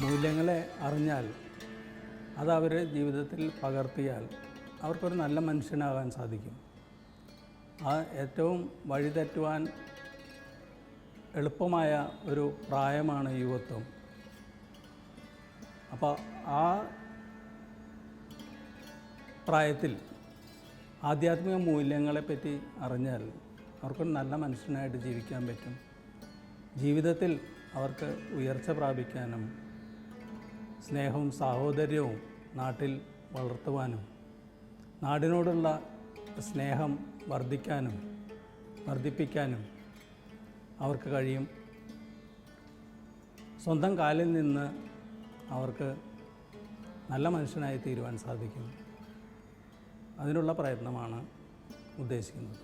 മൂല്യങ്ങളെ അറിഞ്ഞാൽ അത് അവർ ജീവിതത്തിൽ പകർത്തിയാൽ അവർക്കൊരു നല്ല മനുഷ്യനാകാൻ സാധിക്കും. ആ ഏറ്റവും വഴിതെറ്റുവാൻ എളുപ്പമായ ഒരു പ്രായമാണ് യുവത്വം. അപ്പോൾ ആ പ്രായത്തിൽ ആധ്യാത്മിക മൂല്യങ്ങളെപ്പറ്റി അറിഞ്ഞാൽ അവർക്കൊരു നല്ല മനുഷ്യനായിട്ട് ജീവിക്കാൻ പറ്റും. ജീവിതത്തിൽ അവർക്ക് ഉയർച്ച പ്രാപിക്കാനും സ്നേഹവും സാഹോദര്യവും നാട്ടിൽ വളർത്തുവാനും നാടിനോടുള്ള സ്നേഹം വർദ്ധിക്കാനും വർദ്ധിപ്പിക്കാനും അവർക്ക് കഴിയും. സ്വന്തം കാലിൽ നിന്ന് അവർക്ക് നല്ല മനുഷ്യനായി തീരുവാൻ സാധിക്കും. അതിനുള്ള പ്രയത്നമാണ് ഉദ്ദേശിക്കുന്നത്.